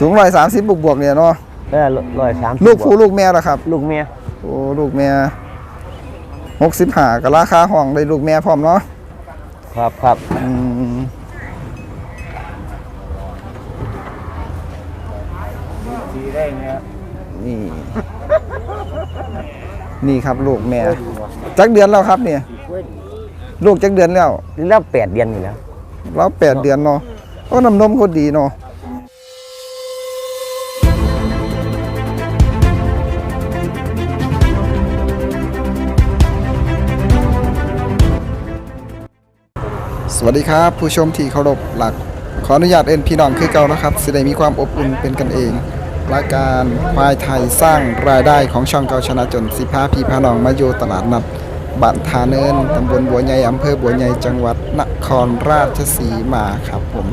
สูงร้อยสามสิบบวกบวกๆเนี่ยเนาะเออร้อยสามลูกผู้ลูกแม่ละครับ ลูกเมียโอ้ลูกแม่หกสิบห้าก็ราคาห้องได้ลูกแม่พร้อมเนาะครับครับอืมนี่ นี่ครับลูกแม่จักเดือนแล้วครับเนี่ย ลูกจักเดือนแล้วแล้วแปดเดือนอยู่แล้ว เราแปดเดือนเนาะโอ้น้ำนมเขาดีเนาะ วัสดีครับ ผู้ชมที่เคารพหลัก ขออนุญาตเอ็นพี่น้องคือเก่านะครับสิได้มีความอบอุ่นเป็นกันเองรายการควายไทยสร้างรายได้ของช่องเก่าชนะจนสิพาพี่พาน้องมาอยู่ตลาดนัดบ้านทาเนินตำบลบัวใหญ่อำเภอบัวใหญ่จังหวัดนครราชสีมาครับผม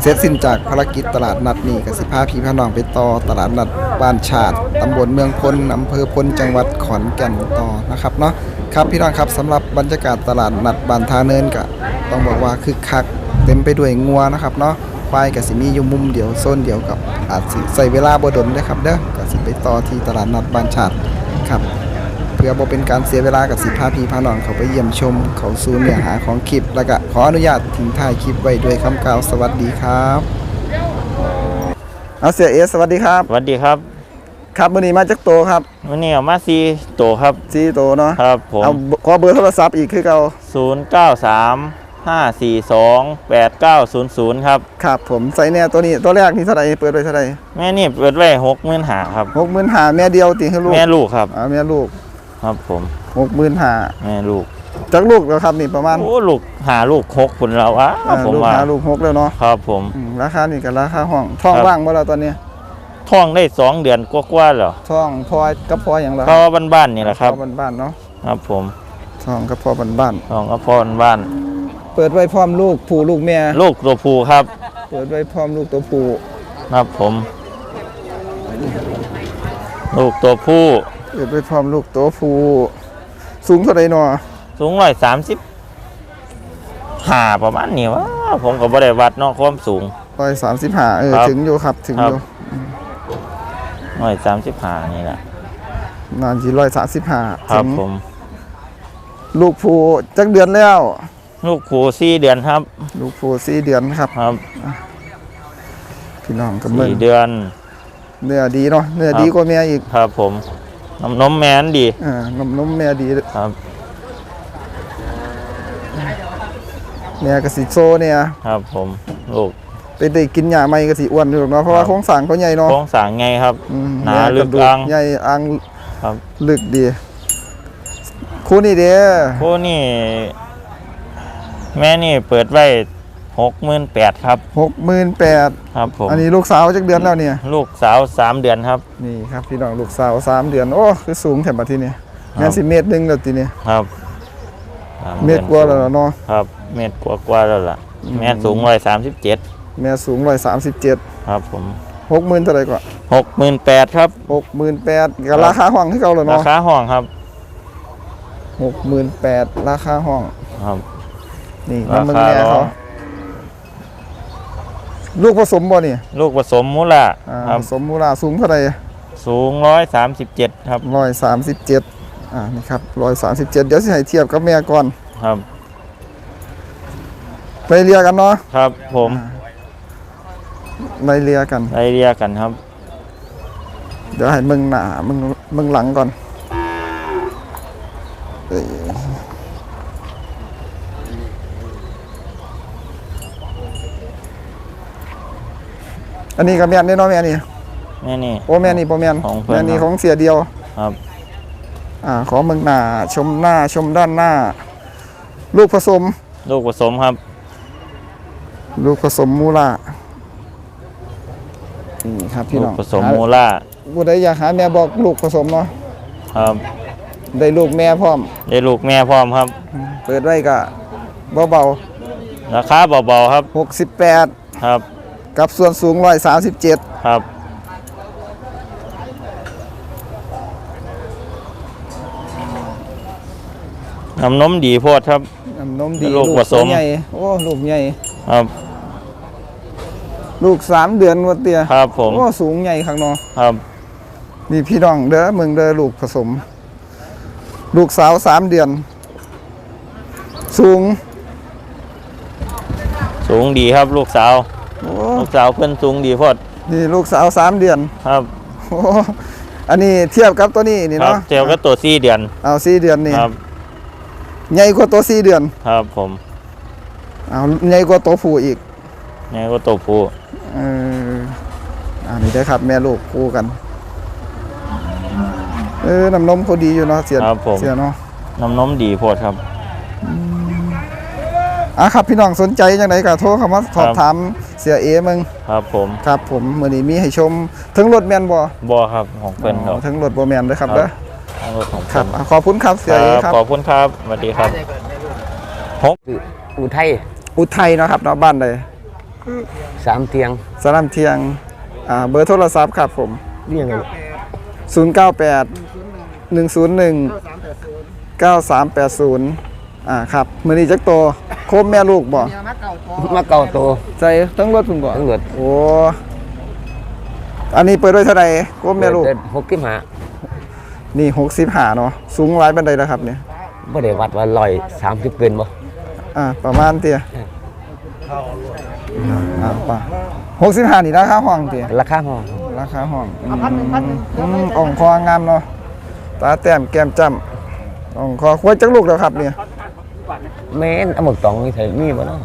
เสร็จสิ้นจากภารกิจตลาดนัดนี้กับสิพาพี่พาน้องไปต่อตลาดนัดบ้านชาติตำบลเมืองพลอำเภอพลจังหวัดขอนแก่นต่อนะครับเนาะ ครับพี่น้องครับสำหรับบรรยากาศตลาดนัดบ้านทาเนินก็ต้องบอกว่าคึกคักเต็มไปด้วยงัวนะครับเนาะควายก็สิมีอยู่มุมเดียวโซนเดียวกับอาจสิใส่เวลาบ่ดนเด้อครับเด้อก็สิไปต่อที่ตลาดนัดบ้านชาติครับ เพื่อบ่เป็นการเสียเวลากับสิพาพี่พาน้องเขาไปเยี่ยมชมเขาสู่เนื้อหาของคลิป แล้วก็ขออนุญาตทิ้งท้ายคลิปไว้ด้วยคำกล่าวสวัสดีครับเอาเสียเอสสวัสดีครับ สวัสดีครับ ครับมื้อนี้มาจากโตครับวันนี้เอามาซีโตครับซีโตเนาะครับผมเอาขอเบอร์โทรศัพท์อีกคือเก่า0 9 3 5 4 2 8 9 0 0 ครับ ครับผมใส่แน่ตัวนี้ตัวแรกนี่เท่าไหร่เปิดไว้เท่าไหร่แม่นี่เปิดไว้หกหมื่นหาครับ65,000แม่เดียวติให้ลูกแม่ลูกครับอ่าแม่ลูกครับผม65,000แม่ลูกจักลูกแล้วครับนี่ประมาณโอ้ลูกหาลูกหกผลแล้ววะอ่าผมลูกว่าหาลูกหกแล้วเนาะครับผมอืมราคานี่ก็ราคาห้องท้องครับว่างบ่แล้วตอนนี้ ท่องได้สองเดือนกว่าๆแล้วท้องพอกับพออย่างละเพราะว่าบ้านๆนี่แหละครับพอบ้านๆเนาะครับผมท้องกับพอบ้านท่องก็พ่อบ้านๆเปิดไว้พร้อมลูกผู้ลูกแม่ๆลูกตัวผู้ครับ เปิดไว้พร้อมลูกตัวผู้ครับผม ลูกตัวผู้เปิดไว้พร้อมลูกตัวผู้สูงเท่าไหร่เนาะสูงร้อยสามสิบหาประมาณนี้วะผมก็บ่ได้วัดเนาะความสูงร้อยสามสิบห้าเออครับถึงอยู่ครับถึงครัอบยู่ ร้อยสามสิบหานี่แหละนานที่ร้อยสามสิบห้าครับถึงผม ลูกผู้จักเดือนแล้ว ลูกผูสี่เดือนครับ ลูกผู้สี่เดือนครับครับพี่น้องกับมึงสี่เดือน เนื้อดีเนาะเนื้อครับดีกว่าแม่อีกครับผมน้ำนมแมนดีอ่านมนมแม่ดีครับแม่กสิโซเนี่ยครับผมลูก ไปได้กินหญ้าใหม่กสิอ้วนอยู่หรอกเนาะเพราะว่าครับโครงสร้างเขาใหญ่เนาะโครงสร้างไงครับอืมหนาแม่ลึกระดูอังใหญ่อังครับลึกดีคู่นี้เด้อผู้นี่ แม่นี่เปิดไว้หกหมื่นแปดครับ หกหมื่นแปดครับผม อันนี้ลูกสาวจักเดือนแล้วเนี่ย ลูกสาวสามเดือนครับ นี่ครับพี่น้องลูกสาวสามเดือนโอ้คือสูงแถมบัดทีนี้ครับแม่นสิเมตรหนึงแล้วทีนี้ครับสาเมดืตอนรกว่าแล้วเนาะ ครับ เมตรกว่ากว่าๆแล้วล่ะ แม่สูงร้อยสามสิบเจ็ด แม่สูงร้อยสามสิบเจ็ดครับผมหกหมื่นเท่าไหร่กว่าหกหมื่นแปดครับหกหมื่นแปดกับราคาห้องที่เขาเลยราเนาะคาห้องครับหกหมื่นแปดราคาห้องครับ นี่ราน้ำมึงคาแม่เหรเขาอลูกผสมบ่นี่ลูกผสมมูลาอ่าครับผสมมูลาสูงเท่าไหร่สูงร้อยสามสิบเจ็ดครับร้อยสามสิบเจ็ดอ่านี่ครับร้อยสามสิบเจ็ดเดี๋ยวสิให้เทียบกับแม่ก่อนครับ ไปเรียกันเนาะครับผม ไปเรียกัน ไล่เรียกกันครับ เดี๋ยวให้มึงหน้ามึงมึงหลังก่อนเอ้ยอันนี้กับแม่นนี่เนาะแม่นี่แม่นี่โอ้แม่นี่บ่แม่นของเพิ่นแม่นี่ครับของเสียเดียวครับ อ่า ขอมึงหน้า ชมหน้าชมด้านหน้า ลูกผสม ลูกผสมครับ ลูกผสมมูลา นี่ครับพี่ลูน้กองผสมหามูลาผู้ใดอยากหาแม่บอกลูกผสมเนาะครับได้ลูกแม่พร้อม ได้ลูกแม่พร้อมครับ เปิดไว้ก็เบาราคาเบาๆครับๆ68 ครับกับส่วนสูง 137 ครับน้ำนมดีโพดครับ น้ำนมดีลูกผสมตัวใหญ่โอ้ลูกใหญ่ครับ ลูกสามเดือนวัดเตียครับผมโอ้สูงใหญ่ข้างนอกครับ นี่พี่น้องเด้อเมืองเด้อลูกผสม ลูกสาวสามเดือน สูง สูงดีครับลูกสาวโอ้ลูกสาวเพิ่นสูงดีโพอดนี่ลูกสาวสามเดือนครับโอ้อันนี้เทียบกับตัวนี้นี่ครับเนาะเจียวก็ตัวสี่เดือน เอาสี่เดือนนี่ครับใหญ่กว่าตัวสี่เดือน ครับผม เอาใหญ่กว่าตัวผู้อีกนี่ก็ตัวผู้ เอออันนี้ได้อครับ แม่ลูกคู่กัน เออน้ำนมเขาดีอยู่เนาะเสียครับผม เสียเนาะน้ำนมดีโพดครับ อะครับพี่น้องสนใจจังไดก็โทรเข้ามาสอบครับถามเสียเอมึงครับผมครับ ผมมื้อนี้มีให้ชมถึงรถแม่นบ่บอครับของเพิ่นคอ๋รัอบถึงรถบ่แม่นเด้อครับครับ เด้อทั้งรถของครัเพิ่บนอะขอบคุณครับเสีคยเอรับครับ ขอบคุณครับสวัสดีครับ อุทัยอุทัยเนาะครับเนาะบ้านใด สามเตียงสนามเทียงอ่าเบอร์โทรศัพท์ครับผมเรียงกัน098 101 9380อ่าครับมื้อนี้จักโตโคมแม่ลูกบ่มาเก่าโตใส่ทั้งรถพุ่นบ่ทั้งหมดโอ้อันนี้เปิดด้วยเท่าไหร่โคมแม่ลูกเดินหกกิมหานี่65เนาะสูงหลายบันไดแล้วครับเนี่ยบ่ได้วัดว่าร้อยสามสิบเกินบ่อ่าประมาณเตี้ย อ่าป่ะ65นี่ราคาห้องเตี้ยราคาห้องราคาห้องอืมอืมอ่องคองามเนาะตาแต้มแก้มจ้ำอ่องคอควายจักลูกแล้วครับเนี่ยแม่นเอาหมกตองนี่ไทยมีบ่เนาะ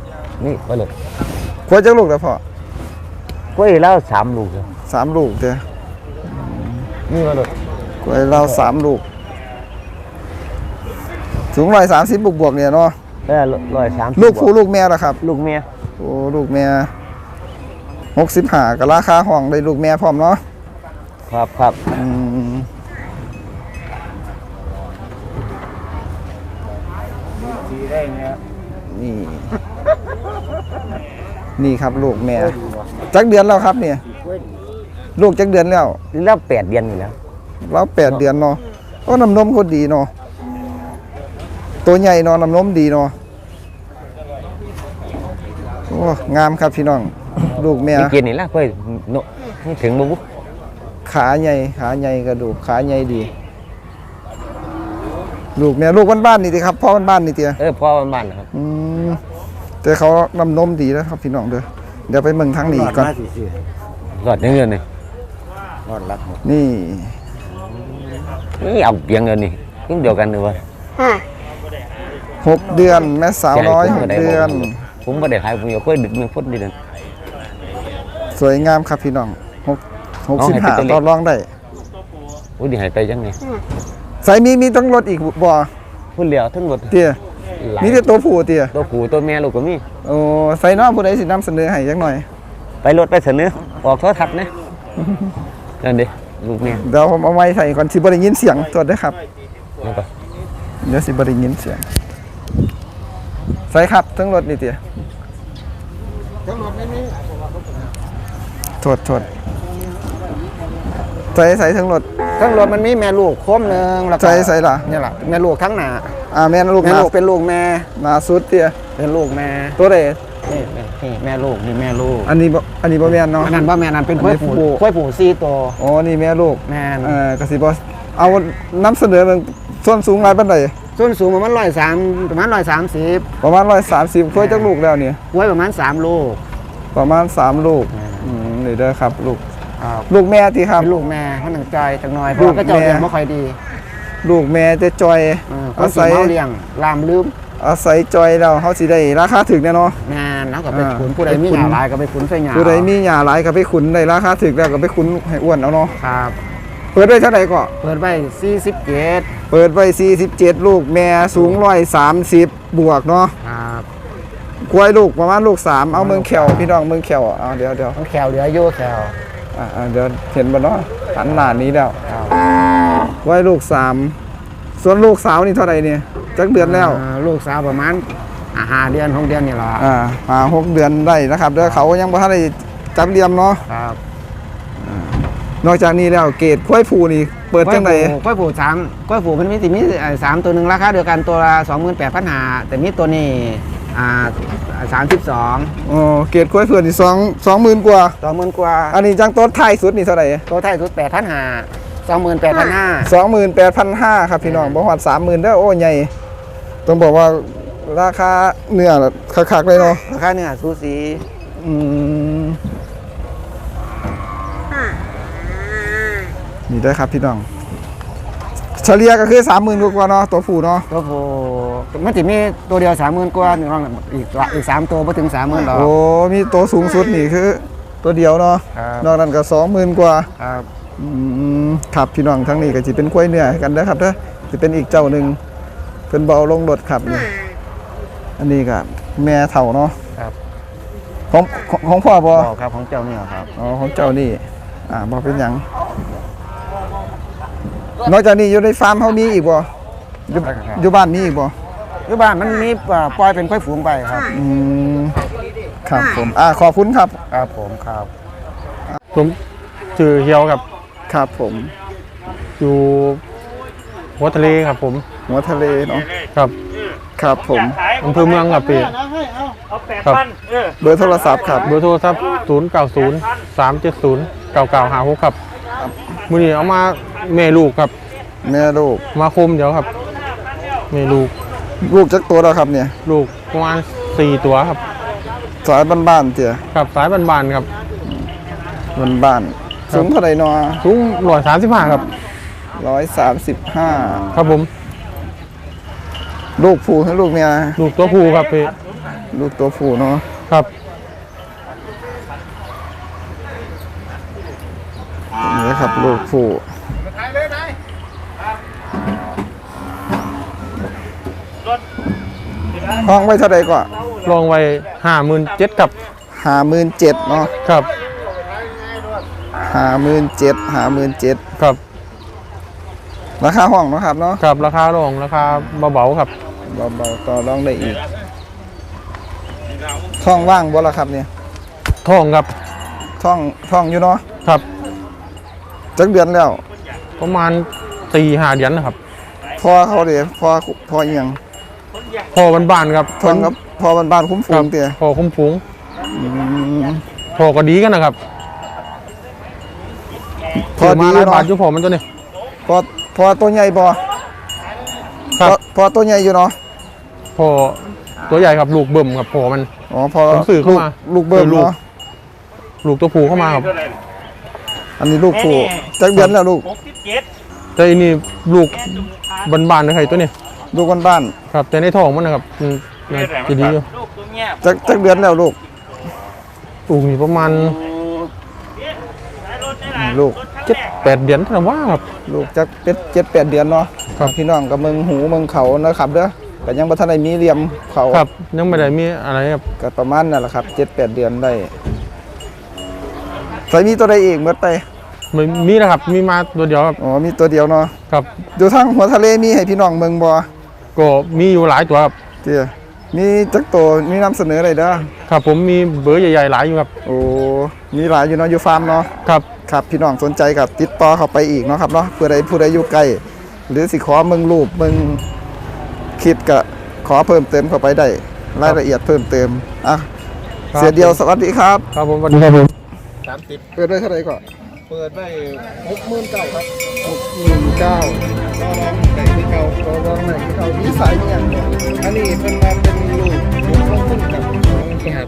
นี่บ่เลยควายจักลูกแล้วพ่อกล้วยแล้วสามลูกครับสามลูกเตี้ยมีบ่เลยกล้วยเราสามลูกสูงร้อยสามสิบบวกบวกๆเนี่ยเนาะ เออร้อยสามลูกผู้ลูกแม่ละครับ ลูกเมียโอ้ลูกแม่หกสิบห้ากับราคาห้องได้ลูกแม่พร้อมเนาะครับครับอืมนี่ นี่ครับลูกแม่จักเดือนแล้วครับเนี่ย ลูกจักเดือนแล้วแล้วแปดเดือนอยู่แล้วเราแปดเดือนเนาะโอ้น้ำนมเขาดีเนาะ ตัวใหญ่เนาะน้ำนมดีเนาะโอ้งามครับพี่น้อง ลูกแม่มีเกียรนี่ละกล้วยโนนี่ถึงบ่บุขาใหญ่ขาใหญ่กระดูกขาใหญ่ดี ลูกแม่ลูกบ้านๆนี่ติครับพ่อบ้านๆนี่ติเออพ่อบ้านๆนะครับอืมแต่เขาน้ำนมดีแล้วครับ พี่น้องเด้อเดี๋ยวไปเมืองทางนี้ก่อนรอดเงินนี่นี่นี่เอาเพียงเงินนี่รุ่นเดียวกันเลยว่า หกเดือน แม่สาวน้อยหกเดือน ผมบ่ได้ขายผมอยู่กล้วยดึกเมืองพุทธนี่เดือนสวยงามครับพี่น้องหกหกเอาสิบให้ห้าเป็นตัวเล็กต่อรองได้อุ้ยดีหายไปจังไงใส่มีมีต้องรถอีกบ่พุ่นเหลียวทั้งหมดเตี้ยหลายมีแต่ตัวผู้เตี้ยตัวผู้ตัวแม่ลูกก็มีโอ้ใส่น้องผู้ใดสินำเสนอให้จักหน่อย ไปรถไปเสนอออกโทรทัศน์นะนั่นดิลูกแม่เดี๋ยวผมเอาไม้ใส่ก่อนสิบ่ได้ยินเสียงตรวจด้วยครับนั่นก็เดี๋ยวสิบ่ได้ยินเสียง ใส่ครับทั้งรถนี่เตี้ยโทษโทษใส่ใส่ทั้งรถทั้งรถมันมีแม่ลูกโคมหนึ่งแล้วก็ใส่ใส่ล่ะเนี่ยแหละแม่ลูกทั้งหนาอ่าแม่นลูกแม่หนาลูกเป็นลูกแม่หนาสุดเตี้ยเป็นลูกแม่ตัวใดนี่นี่แม่ลูกนี่แม่ลูก อันนี้บ่อันนี้บ่แม่นเนาะอันนั้นว่าแม่นั้นเป็นอันกล้วยนี้ผูผู้กล้วยผูซี่ตัวอ๋อนี่แม่ลูกแม่นเออกสิบเอานำเสนอเรื่องส่วนสูงหลายปานใด ส่วนสูงประมาณร้อยสามประมาณร้อยสามสิบประมาณ130ค่อยจักลูกแล้วเนี่ยกล้วยประมาณสามลูกประมาณ3ลูกอืมนี่เด้อครับลูกครับลูกแม่ที่ครับ เป็นลูกแม่เขาหนังใจจังน้อยเพลูราะกก็เจ้าแม่ เลี้ยงไม่ค่อยดีลูกแม่จะจอยเอออาเขาสิศัยเมาเลี้ยงลามลืมอาศัยจอยแล้วเฮาสิได้ราคาถึกแน่เนาะแม่นแล้วก็ไปอ่าขุนผู้ใดมีไปขุนหยาหลายก็ไปขุนใส่หยาผู้ใดมีหญ้าหลายก็ไปขุนได้ราคาถึกแล้วก็ไปขุนให้อ้วนเอาเนาะครับ เปิดไว้เท่าไหร่ก็เปิดไว้สี่สิบเจ็ดเปิดไว้47 ลูกแม่สูง130บวกเนาะครับกล้วยลูกประมาณลูกสามเอาเมืองแขวพี่น้องเมืองแขวเอาเดี๋ยวเดี๋ยวต้องแขวเหลืออยู่แขวอ่าอ่าเดี๋ยวเห็นบ่เนาะหันหน้านี้แล้วครับไว้ลูกสามส่วนลูกสาวนี่เท่าไหร่เนี่ยจักเดือนแล้วอ่าลูกสาวประมาณอ่าห้าเดือนหกเดือนนี่ละอ่าหาหกเดือนได้นะครับเดี๋ยวเขายังบ่ทันได้จับเรียมเนาะครับ นอกจากนี้แล้วเกรดกล้วยผูนี่เปิดจังไดกล้วยผูสามกล้วยผูมันมีสิมีเอ่อสามตัวหนึ่งราคาเดียวกันตัวละสองหมื่นแปดพันหาแต่มีตัวนี้อ่าสามสิบสองอ๋อเกรดกล้วยเพื่อนนี่สองสองหมื่นกว่า สองหมื่นกว่าอันนี้จังต้นท้ายสุดนี่เท่าไหร่ตัวไทายสุดแปดพันห้าสองหมื่นแปดพันห้าสองหมื่นแปดพันห้าครับพี่น้องบ่ฮอดสามหมื่นเด้อโอ้ใหญ่ต้องบอกว่าราคาเนื้อคักๆเลยเนาะราคาเนี่ยสูสีอืม นี่ได้อครับพี่น้อง เฉลี่ยก็คือสามหมื่นกว่าๆเนาะตัวผู้เนาะตัวผู้มันจะมีตัวเดียวสามหมื่นกว่าหนึ่งอีกอีกสามตัวไม่ถึงสามหมื่นหรอกโอ้มีตัวสูงสุดนี่คือ ตัวเดียวเนาะครับนอกนั้นก็สองหมื่นกว่าครับอืมครับพี่น้องทั้งนี้ก็จะเป็นกล้วยเนื้อกันนะครับเด้อจะเป็นอีกเจ้าหนึ่งเป็นเบาลงรถครับนี่อันนี้ก็แม่เถ่าเนาะครับของของของพ่อบ่บอกครับของเจ้าเนี่ยครับอ๋อของเจ้านี่อ่าบ่เป็นหยัง นอกจากนี้อยู่ในฟาร์มเฮามีอีกบ่อยู่อยู่บ้านมีอีกบ่อยู่บ้านมันมีเอ่อปล่อยเป็นค่อยฝูงไปครับ อืมครับผมอ่าขอบคุณครับ ครับผมครับ ผมชื่อเฮียวครับครับผม อยู่หัวทะเลครับผมหัวทะเลเนาะครับครับผมอำเภอเมืองครับพี่ครับเบอร์โทรศัพท์ครับเบอร์โทรศัพท์0 9 0 3 7 0 9 9 5 6ครับมื้อนี้เอามา แม่ลูกครับ แม่ลูก มาคมเดี๋ยวครับ แม่ลูก ลูกจักตัวแล้วครับเนี่ย ลูกประมาณ4ตัวครับ สายบ้านๆเตี่ยครับสายบานๆครับ บ้านๆสูงเท่าไหร่เนาะสูง135ครับ ร้อยสามสิบห้าครับผม ลูกผู้ให้ลูกเมียลูกตัวผู้ครับพี่ลูกตัวผู้เนาะครับนี่ครับลูกผู้ ห้องไว้เท่าไหร่ก็ลองไว้57,000ครับหาหมื่นเจ็ดเนาะครับหาหมื่นเจ็ดหาหมื่นเจ็ดครับ ราคาห้องเนาะครับเนาะครับราคาลงราคาเบาๆครับเบาๆต่อรองได้อีกท้องว่างบ่ละครับเนี่ยทองครับท้องท้องอยู่เนาะครับจักเดือนแล้ว ประมาณสี่ห้าเดือนนะครับ พอเขาเดี๋ยวพอพอเอียงพ อบ้านๆครับท้องครับพอบ้านๆคุ้มคฟูรับงเตี่ยพอคุ้มฟูงอืมพอก็ดีกันนะครับพอดีซื้มาหลายเนาะบาทอยู่พอมันตัวนี้พอพอตัวใหญ่บ่ครับพอพอตัวใหญ่อยู่เนาะพอตัวใหญ่ครับลูกเบิ่มครับพอมันอ๋อพอผมซื้อเข้ามาลูกเบิ้มซื้อลูกเนาะลูกตัวผู้เข้ามาครับ อันนี้ลูกผู้จักเดือนแล้วลูกแต่อันนี้ลูกบ้านๆนะครับตัวนี้ ลูกบ้านครับแต่ในท้องมันนะครับมันน่าจะดีอยู่ๆจักจักเดือนแล้วลูกลูกนี่ประมาณลูกเจ็ดแปดเดือนแต่ว่าครับลูกจักเป็ดเจ็ดแปดเดือนเนาะครับพี่น้องกับเมืองหูเมืองเขานะครับเด้อก็ยังบ่ทันได้มีเหลี่ยมเขาครับ ยังไม่ได้มีอะไรครับก็ประมาณนั่นแหละครับเจ็ดแปดเดือนได้ใส่มีตัวใดอีกเมื่อไปไม่มีนะครับ มีมาตัวเดียวครับ อ๋อ มีตัวเดียวเนาะ ครับอยู่ทางหัวทะเลมีให้พี่น้องเมืองบ่ ก็มีอยู่หลายตัวครับเจ้ยมีจักตัวมีนำเสนออะไรเด้อครับผมมีเบอร์ใหญ่ๆหลายอยู่ครับโอ้มีหลายอยู่เนาะอยู่ฟาร์มเนาะครับครับพี่น้องสนใจกับติดต่อเข้าไปอีกเนาะครับเนาะเพื่อใดผู้ใดอยู่ใกล้หรือสิขอเมืองรูปเมืองคิดก็ขอเพิ่มเติมเข้าไปได้รายละเอียดเพิ่มเติมอะครับเสียเดียวสวัสดีครับ ครับผมสวัสดีครับผมเปิดไว้เท่าไหร่ก่อน เปิดไว้หกหมื่นเก้าครับหกหมื่นเก้าต่อรองไหนที่เก่าต่อรองไหนที่เก่านิสัยเนี่ยอันนี้เป็นมาเป็นลูกลูกลงทุนกับครับ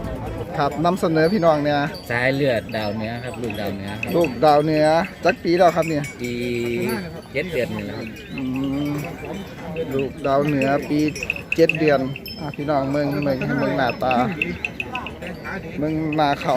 ครับนำเสนอพี่น้องเนี่ยสายเลือดดาวเนื้อครับลูกดาวเนื้อครับลูกดาวเหนือจักปีแล้วครับเนี่ยปีเจ็ดเดือนนี่แหละครับอืมลูกดาวเหนือปีเจ็ดเดือนอะพี่น้องเมืองเมืองเมืองหน้าตาเมืองหน้าเขา